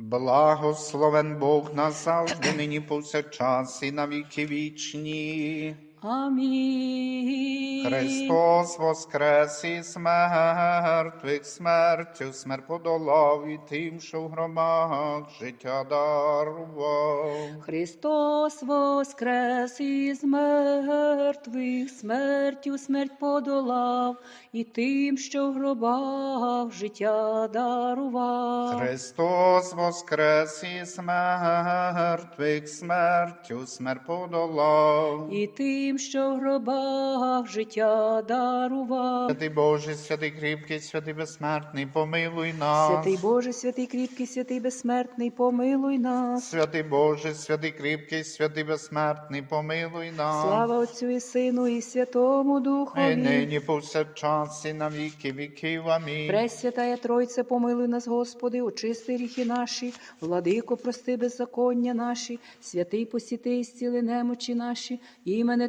Благословен Бог назавжди, нині повсякчас і на віки вічні. Амінь. Христос воскрес із мертвих смертю, смерть подолав і тим, що в громах життя дарував. Христос воскрес із мертвих, смертю смерть подолав, і тим, що в гробах життя дарував. Христос воскрес із мертвих смертю, смерть подолав. І тим, що в гробах життя дарував. Святий Боже, святий кріпкий, святий безсмертний, помилуй нас. Святий Боже, святий кріпкий, святий безсмертний, помилуй нас. Святий Боже, святий кріпкий, святий безсмертний, помилуй нас. Слава Отцю і Сину, і Святому І нині повсякчас і на віки віків. Амінь. Пресвятая Тройце, помилуй нас, Господи, очисти гріхи наші, владико, прости беззаконня наші, святий посіти і зціли немочі наші, імене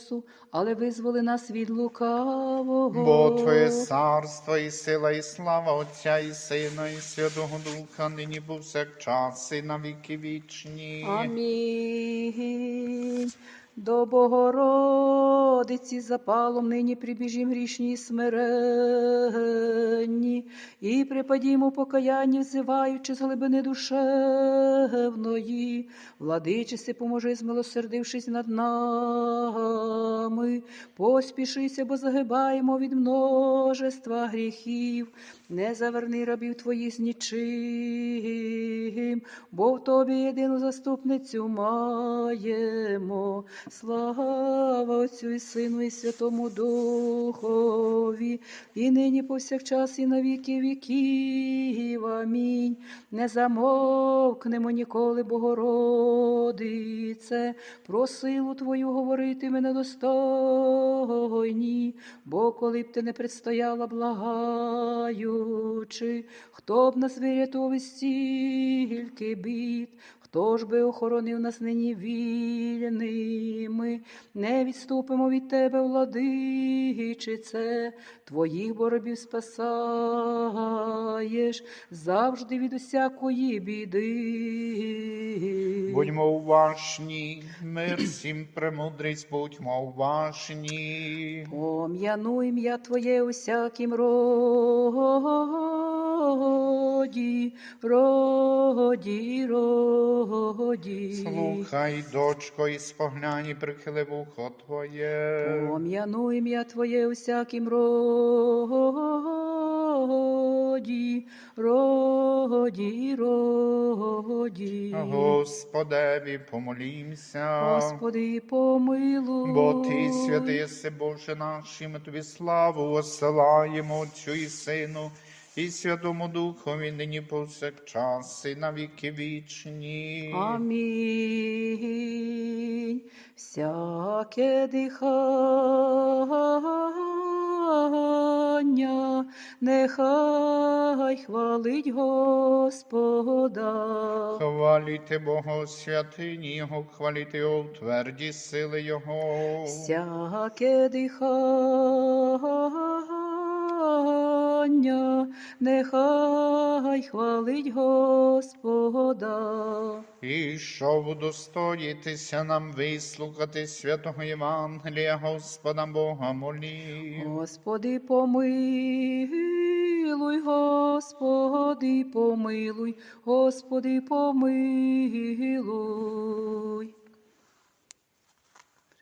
спокусу, але визволи нас від лукавого. Бо Твоє царство і сила, і слава Отця, і Сина, і Святого Духа, нині повсякчас і на віки вічні. Амінь. До Богородиці запалом нині прибіжім грішні і смиренні, і припадімо покаяння, взиваючи з глибини душевної. Владичиси, поможи, змилосердившись над нами, поспішися, бо загибаємо від множества гріхів. Не заверни рабів твоїх з нічим, бо в тобі єдину заступницю маємо. Слава Отцю і Сину, і Святому Духові, і нині повсякчас, і на віки віків. Амінь. Не замовкнемо ніколи, Богородице, про силу Твою говорити мене достойні, бо коли б ти не предстояла, благаючи, хто б нас вирятував із стільки бід, Хто ж би охоронив нас нині вільними, не відступимо від тебе, владичице, твоїх боробів спасаєш завжди від усякої біди. Будьмо уважні, мир всім премудрість, будьмо уважні. Пом'яну ім'я Твоє усяким роді, роді, роді. Слухай, дочко, і спогляні, прихили вухо Твоє. Пом'яну ім'я Твоє усяким роді, роді, роді. Господеві, помолімся. Господи, помилуй. Бо Ти, святий Боже наш, і ми Тобі славу осилаємо Отцю і Сину, і Святому Духові, нині повсякчас, і на віки вічні. Амінь. Всяке дихання, нехай хвалить Господа. Хваліте Бога святині Його, хваліте Його у тверді сили Його. Всяке дихання, нехай хвалить Господа. І щоб удостоїтися нам вислухати святого Євангелія, Господа Бога молів. Господи, помилуй, Господи, помилуй, Господи, помилуй.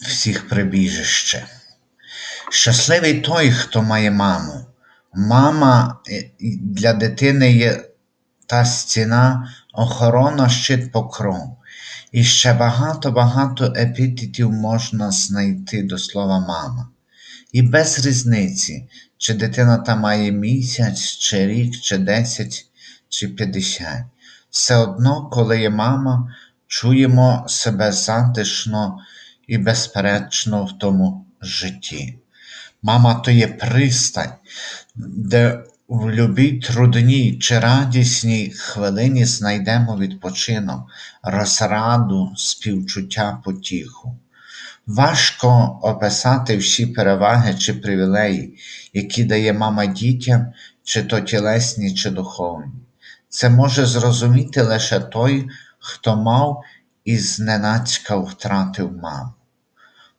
всіх прибіжище. Щасливий той, хто має маму. Мама е, для дитини є та стіна, охорона, щит покров. І ще багато-багато епітетів можна знайти до слова мама. І без різниці, чи дитина та має місяць, чи рік, чи десять, чи п'ятдесят. Все одно, коли є мама, чуємо себе затишно і безперечно в тому житті. Мама то є пристань, де в любій трудній чи радісній хвилині знайдемо відпочинок, розраду, співчуття, потіху. Важко описати всі переваги чи привілеї, які дає мама дітям, чи то тілесні, чи духовні. Це може зрозуміти лише той, хто мав і зненацька втратив маму.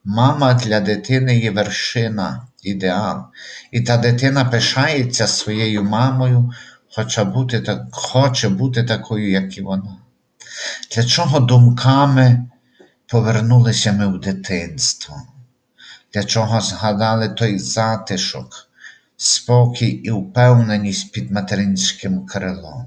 Мама для дитини є вершина, ідеал, і та дитина пишається своєю мамою, хоче бути, так, хоче бути такою, як і вона. Для чого думками повернулися ми в дитинство? Для чого згадали той затишок, спокій і впевненість під материнським крилом?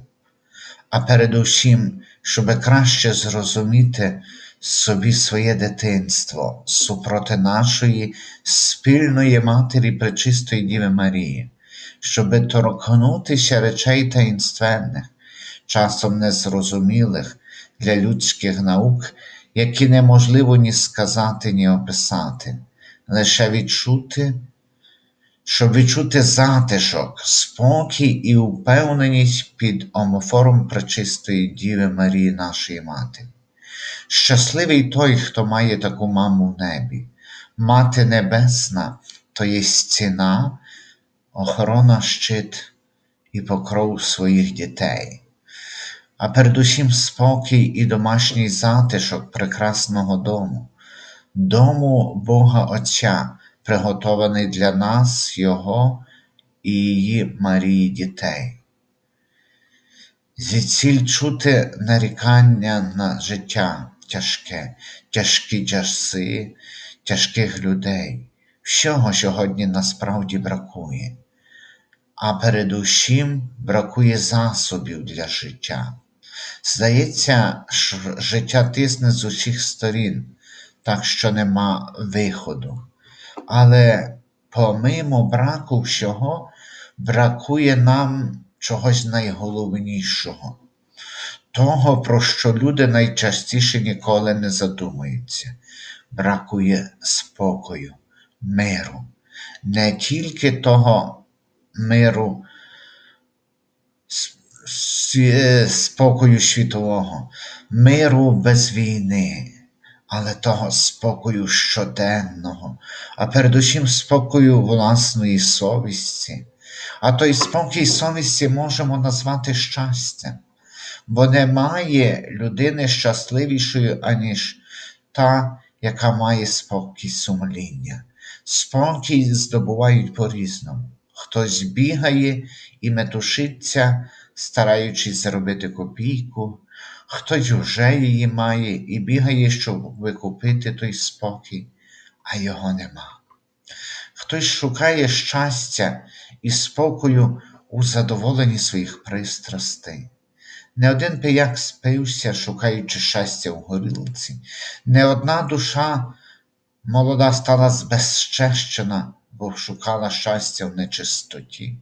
а передусім, щоб краще зрозуміти собі своє дитинство супроти нашої спільної матері Пречистої Діви Марії, щоб торкнутися речей таїнственних, часом незрозумілих для людських наук, які неможливо ні сказати, ні описати, лише відчути щоб відчути затишок, спокій і впевненість під омофором Пречистої Діви Марії, нашої Матері. Щасливий той, хто має таку маму в небі. Мати Небесна то є стіна, охорона щит і покров своїх дітей. А передусім спокій і домашній затишок прекрасного дому, дому Бога Отця, приготований для нас, Його і її Марії дітей. Звідсіль чути нарікання на життя тяжке, тяжкі часи, тяжких людей. Всього сьогодні насправді бракує, а передусім бракує засобів для життя. Здається, життя тисне з усіх сторін, так що нема виходу. Але помимо браку всього, бракує нам чогось найголовнішого, того, про що люди найчастіше ніколи не задумуються. Бракує спокою, миру, не тільки того миру, спокою світового, миру без війни, але того спокою щоденного, а передусім спокою власної совісті. А той спокій совісті можемо назвати щастям, бо немає людини щасливішої, аніж та, яка має спокій сумління. Спокій здобувають по-різному. Хтось бігає і метушиться, стараючись заробити копійку, хтось вже її має і бігає, щоб викупити той спокій, а його нема. Хтось шукає щастя і спокою у задоволенні своїх пристрастей. Не один пияк спився, шукаючи щастя в горілці, не одна душа молода стала збезчещена, бо шукала щастя в нечистоті.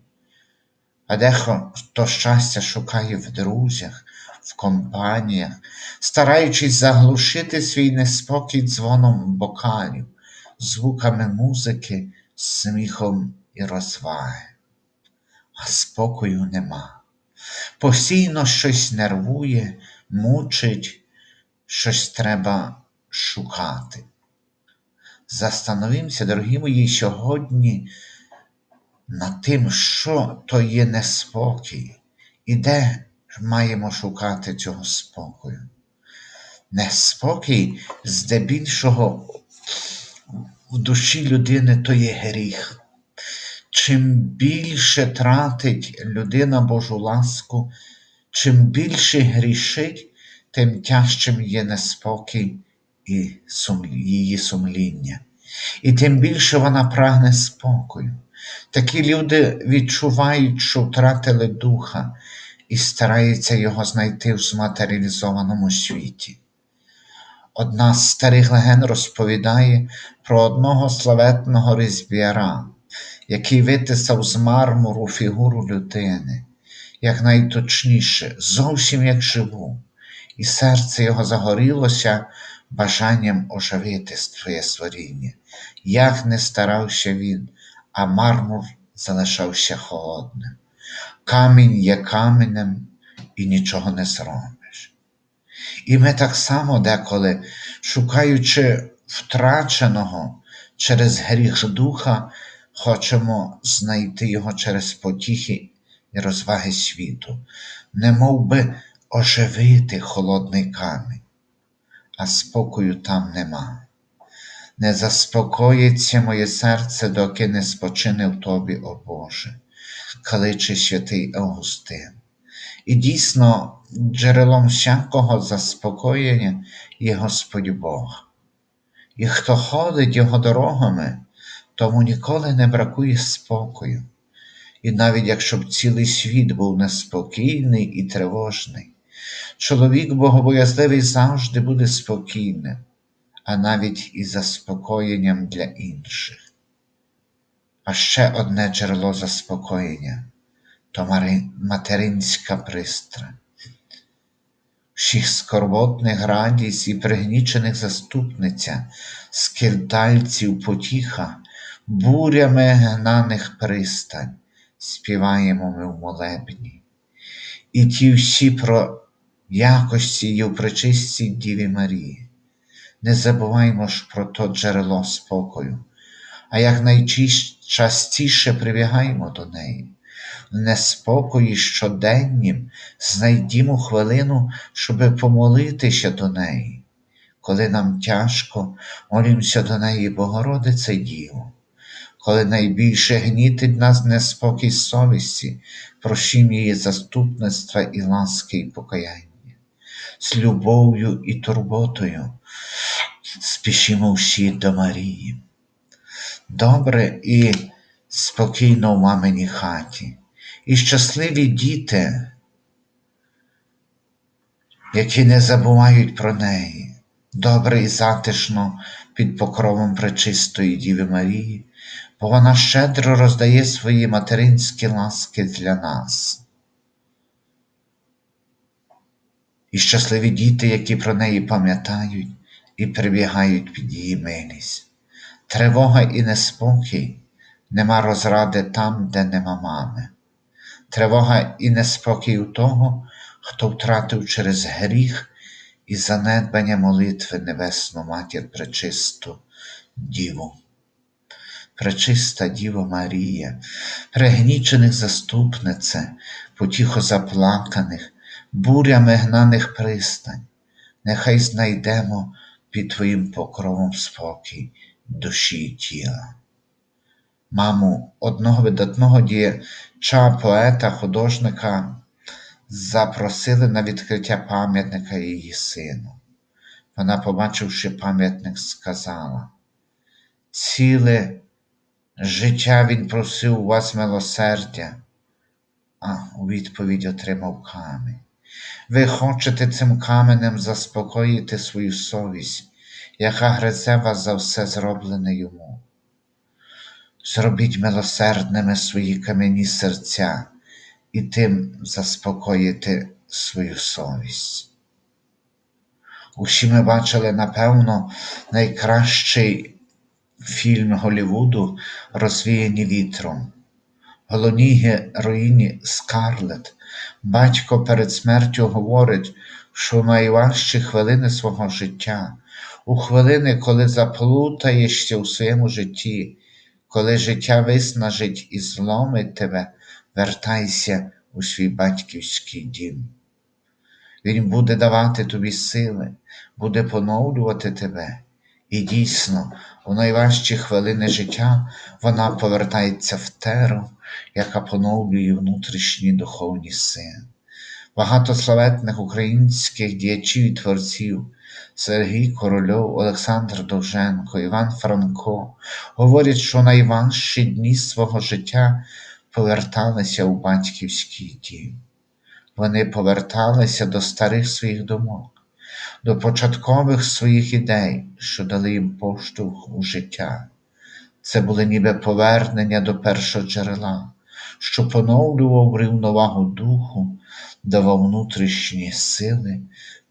А дехто то щастя шукає в друзях, в компаніях, стараючись заглушити свій неспокій дзвоном бокалів, звуками музики, сміхом і розваги. А спокою нема. Постійно щось нервує, мучить, щось треба шукати. Застановімося, дорогі мої, сьогодні над тим, що то є неспокій, і де маємо шукати цього спокою. Неспокій здебільшого в душі людини то є гріх. Чим більше тратить людина Божу ласку, чим більше грішить, тим тяжчим є неспокій і її сумління. І тим більше вона прагне спокою. Такі люди відчувають, що втратили духа і стараються його знайти в зматеріалізованому світі. Одна з старих легенд розповідає про одного славетного різьбяра, який витисав з мармуру фігуру людини, як найточніше, зовсім як живу, і серце його загорілося бажанням оживити своє створіння. Як не старався він, а мармур залишався холодним. Камінь є каменем і нічого не зробиш. І ми так само деколи, шукаючи втраченого через гріх духа, хочемо знайти його через потіхи і розваги світу, не би оживити холодний камінь, а спокою там нема. Не заспокоїться моє серце, доки не спочине в тобі, о Боже, кличе святий Августин. І дійсно, джерелом всякого заспокоєння є Господь Бог. І хто ходить Його дорогами, тому ніколи не бракує спокою. І навіть якщо б цілий світ був неспокійний і тривожний, чоловік богобоязливий завжди буде спокійним, а навіть і заспокоєнням для інших. А ще одне джерело заспокоєння то материнська пристра. Всіх скорботних радість і пригнічених заступниця, скирдальців потіха, бурями гнаних пристань, співаємо ми в молебні. І ті всі про якості й у пречистій Діві Марії. Не забуваймо ж про то джерело спокою, а як найчастіше прибігаємо до неї. Неспокої щоденнім знайдімо хвилину, щоби помолитися до неї. Коли нам тяжко, молімося до неї, Богородице Діво. Коли найбільше гнітить нас неспокій совісті, просім її заступництва і ласки і покаяння. З любов'ю і турботою спішимо всі до Марії. Добре і спокійно в маминій хаті, і щасливі діти, які не забувають про неї, добре і затишно під покровом пречистої Діви Марії, бо вона щедро роздає свої материнські ласки для нас. І щасливі діти, які про неї пам'ятають і прибігають під її милість. Тривога і неспокій нема розради там, де нема мами. Тривога і неспокій у того, хто втратив через гріх і занедбання молитви Небесну Матір Пречисту Діву. Пречиста Діво Марія, пригнічених заступнице, потіхо заплаканих, бурями гнаних пристань, нехай знайдемо під Твоїм покровом спокій душі і тіла. Маму одного видатного діяча, поета, художника запросили на відкриття пам'ятника її сину. Вона, побачивши пам'ятник, сказала: Ціле життя він просив у вас милосердя, а у відповідь отримав камінь. Ви хочете цим каменем заспокоїти свою совість, яка гризе вас за все зроблене йому. Зробіть милосердними свої кам'яні серця і тим заспокоїти свою совість. Усі ми бачили, напевно, найкращий фільм Голлівуду розвіяні вітром. Головній героїні Скарлет батько перед смертю говорить, що в найважчі хвилини свого життя, у хвилини, коли заплутаєшся у своєму житті, коли життя виснажить і зломить тебе, вертайся у свій батьківський дім. Він буде давати тобі сили, буде поновлювати тебе. І дійсно, у найважчі хвилини життя вона повертається в теру, яка поновлює внутрішні духовні сили. Багато славетних українських діячів і творців Сергій Корольов, Олександр Довженко, Іван Франко говорять, що найважчі дні свого життя поверталися у батьківський дім. Вони поверталися до старих своїх думок, до початкових своїх ідей, що дали їм поштовх у життя. Це були ніби повернення до першого джерела, що поновлював рівновагу духу, давав внутрішні сили,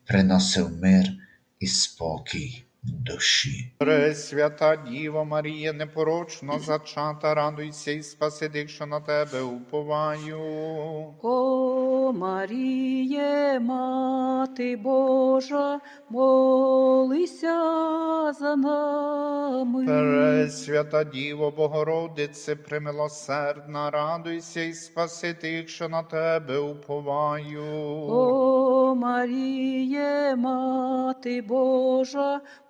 приносив мир і спокій душі. Пресвята Діво Марія, непорочно зачата, радуйся і спаси тих, що на тебе уповаю. О Маріє, Мати Божа, молися за нами. Пресвята Діво Богородице, примилосердна, радуйся і спаси тих, що на тебе уповаю. О Маріє, Мати Божа,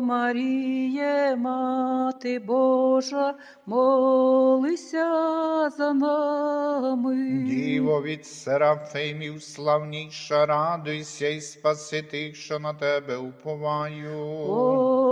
Маріє, Мати Божа, молися за нами. Діво від серафимів славніша, радуйся і спаси тих, що на тебе уповаю. О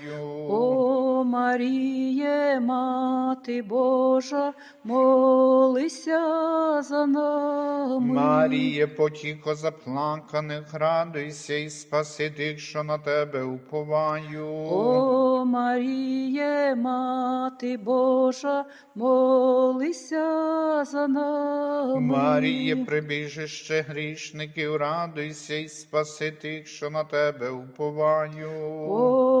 О Маріє, Мати Божа, молися за нами. Маріє, потіко заплаканих, радуйся і спаси тих, що на тебе уповаю. О Маріє, Мати Божа, молися за нами. Маріє, прибіжище грішників, радуйся і спаси тих, що на тебе уповаю. О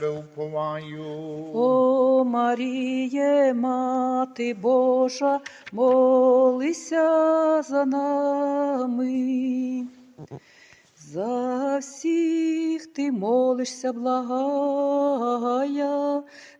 уповаю. О Маріє, Мати Божа, молися за нами. За всіх ти молишся, благая,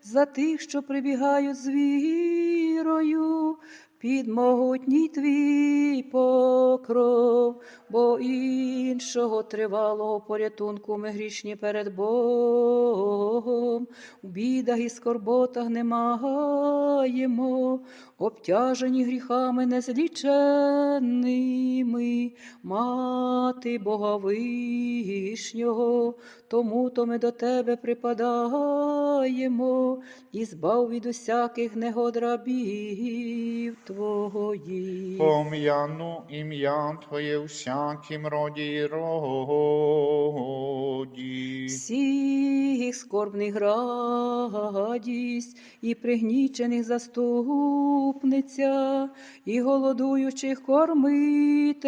за тих, що прибігають з вірою, під могутній твій покров, бо іншого тривалого порятунку ми грішні перед Богом, у бідах і скорботах не маємо, обтяжені гріхами незліченними, мати Бога Вишнього, тому то ми до тебе припадаємо, і збав від усяких негод рабів Твої. Пом'яну ім'я Твоє у всякім роді і роді. Всіх скорбних радість, і пригнічених заступниця, і голодуючих кормителька,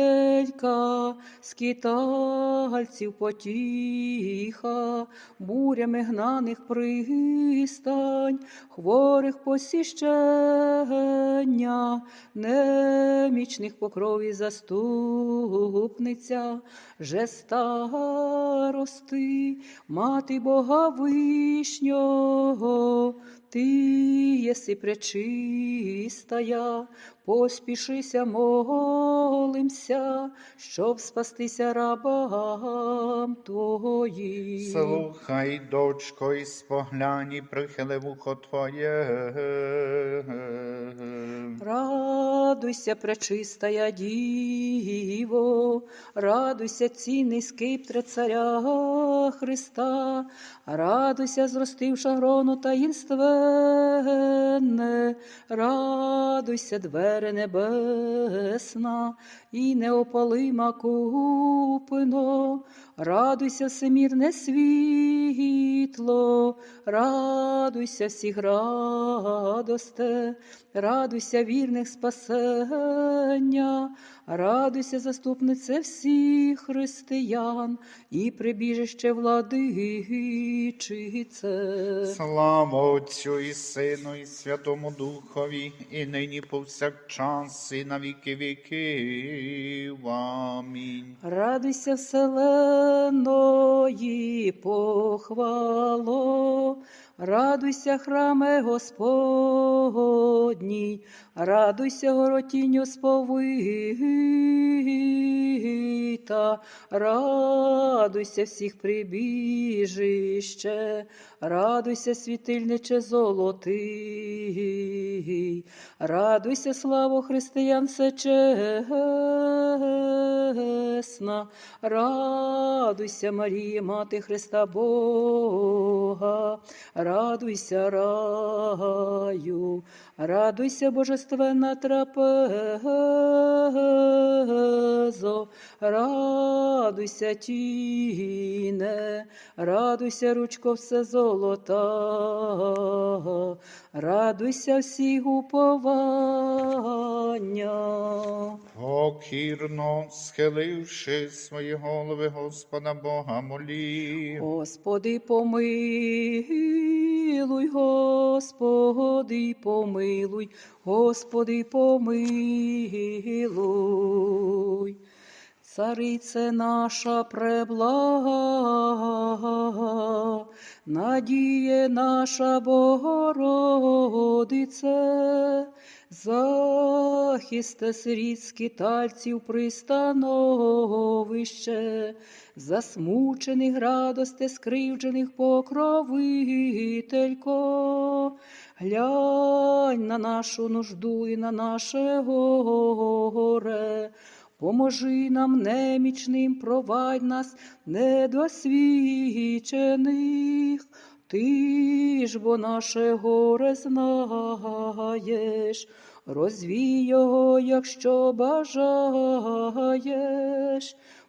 скитальців потіха, бурями гнаних пристань, хворих посіщення, немічних покрові заступниця, же старости, мати Бога вишнього, ти єси пречистая, поспішися, молимся, щоб спастися рабам Твоїм. Слухай, дочко, і споглянь, і прихили вухо Твоє. Радуйся, пречистая Діво, радуйся, цінний скиптре царя Христа, радуйся, зростивша грону таїнственне, радуйся, двере небесна, і неопалима купино, радуйся, всемірне світло, радуйся всіх радосте, радуйся вірних спасення, радуйся, заступнице всіх християн і прибіжище владичице. Слава Отцю і Сину, і Святому Духові, і нині повсякчас, і на віки Амінь. Радуйся, вселеної похвало, радуйся, храме Господній, радуйся, горотінню сповита, радуйся всіх прибіжище, радуйся, світильниче золотий, радуйся, славу християн всечесна, радуйся, Марія, мати Христа Бога, радуйся, раю, радуйся, божественна трапезо, радуйся, тіне, радуйся, ручко все золота, радуйся всіх уповання. Покірно схиливши свої голови, Господа Бога молі. Господи, помилуй, Господи, помилуй, Господи, помилуй. Царице наша преблага, надіє наша Богородице, захисте сиріт скитальців пристановище, засмучених радосте скривджених покровителько, глянь на нашу нужду і на наше горе. Поможи нам немічним, провадь нас недосвідчених. Ти ж бо наше горе знаєш, розвій його, якщо бажаєш,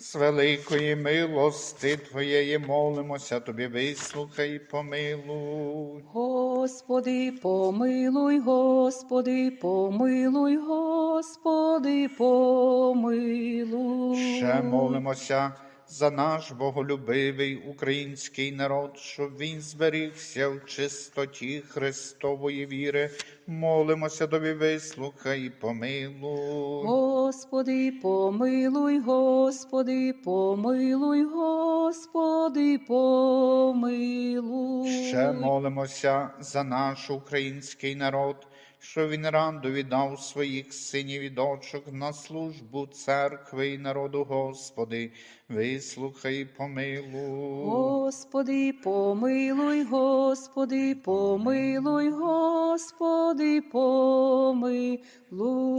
з великої милости Твоєї молимося, Тобі вислухай і помилуй. Господи, помилуй, Господи, помилуй, Господи, помилуй. Ще молимося за наш боголюбивий український народ, щоб він зберігся в чистоті Христової віри. Молимося тобі, вислухай помилуй. Господи, помилуй, Господи, помилуй, Господи, помилуй. Ще молимося за наш український народ, що він раду віддав своїх синів і дочок на службу церкви і народу, Господи, вислухай і помилуй. Господи, помилуй, Господи, помилуй, Господи, помилуй.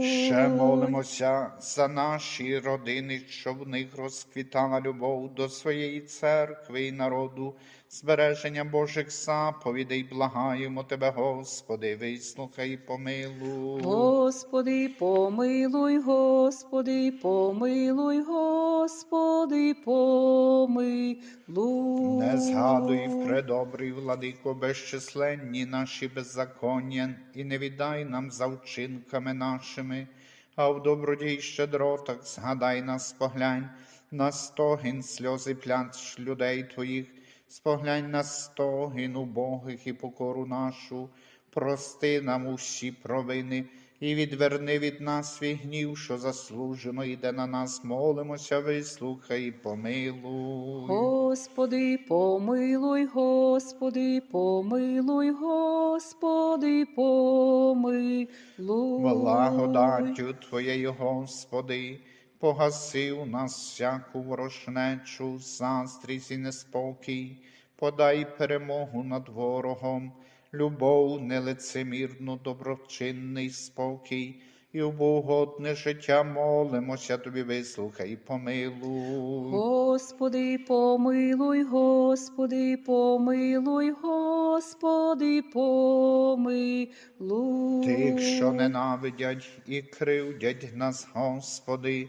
Ще молимося за наші родини, щоб в них розквітала любов до своєї церкви і народу, збереження Божих заповідей, благаємо Тебе, Господи, вислухай і помилуй. Господи, помилуй, Господи, помилуй, Господи, помилуй. Не згадуй, предобрий владико, безчисленні наші беззаконня, і не віддай нам за вчинками нашими, а в добродій щедротах згадай нас, поглянь, на стогін сльози плач людей Твоїх, споглянь на стогін убогих і покору нашу, прости нам усі провини. І відверни від нас свій гнів, що заслужено йде на нас, молимося, вислухай, і помилуй. Господи, помилуй, Господи, помилуй, Господи, помилуй. Благодаттю Твоєю, Господи, погаси у нас всяку ворожнечу, заздрість і неспокій, подай перемогу над ворогом, любов нелицемірну, доброчинний спокій, і в богодне життя молимося Тобі, вислухай, і помилуй. Господи, помилуй, Господи, помилуй, Господи, помилуй. Тих, що ненавидять і кривдять нас, Господи,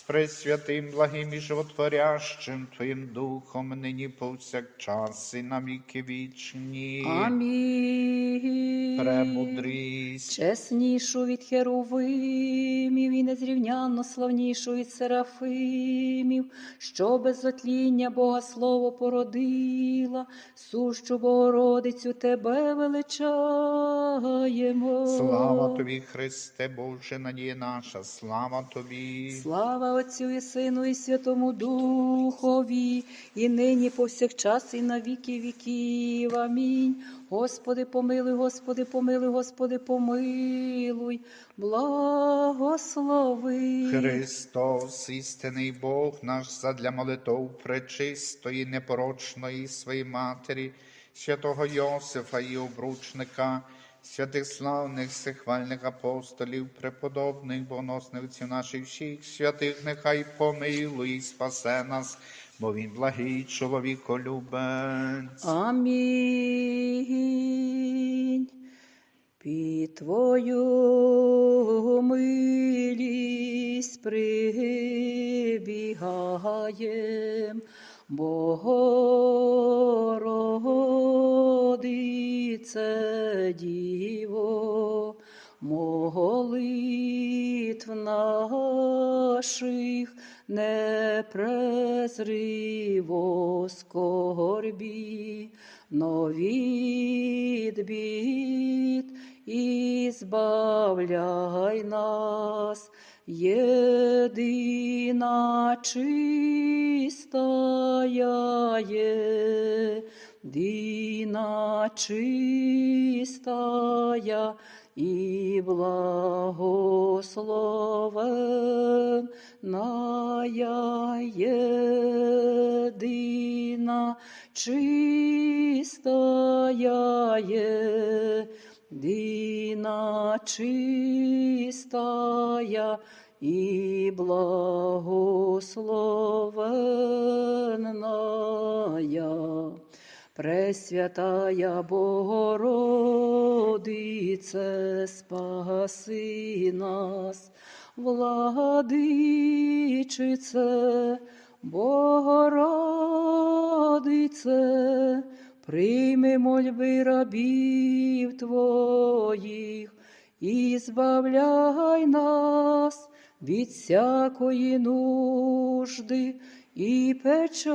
з пресвятим, благим і животворящим Твоїм Духом, нині повсякчас і на віки вічні. Амінь. Премудрість. Чеснішу від херовимів і незрівнянно славнішу від серафимів, що без затління Бога Слово породила, сущу Богородицю Тебе величаємо. Слава тобі, Христе Боже, надія наша, слава тобі. Слава Отцю і Сину, і Святому Духові, і нині повсякчас, і на віки віків. Амінь. Господи, помилуй, Господи, помилуй, Господи, помилуй, благослови. Христос, істинний Бог наш, задля молитов пречистої, непорочної своєї матері, святого Йосифа і обручника, святих славних сихвальних апостолів, преподобних богоносних наших всіх святих, нехай помилує і спасе нас, бо він благий чоловіколюбець. Амінь. Твою милість прибігаєм, Богородице Діво, молитв наших не презри скорбі, но від і збавляй нас, єдина чистая є, дина чистая і благословенная єдина чистая єдина чистая і благословенная. Пресвятая Богородице, спаси нас, владичице, Богородице, прийми мольби рабів Твоїх і збавляй нас від всякої нужди і печалі.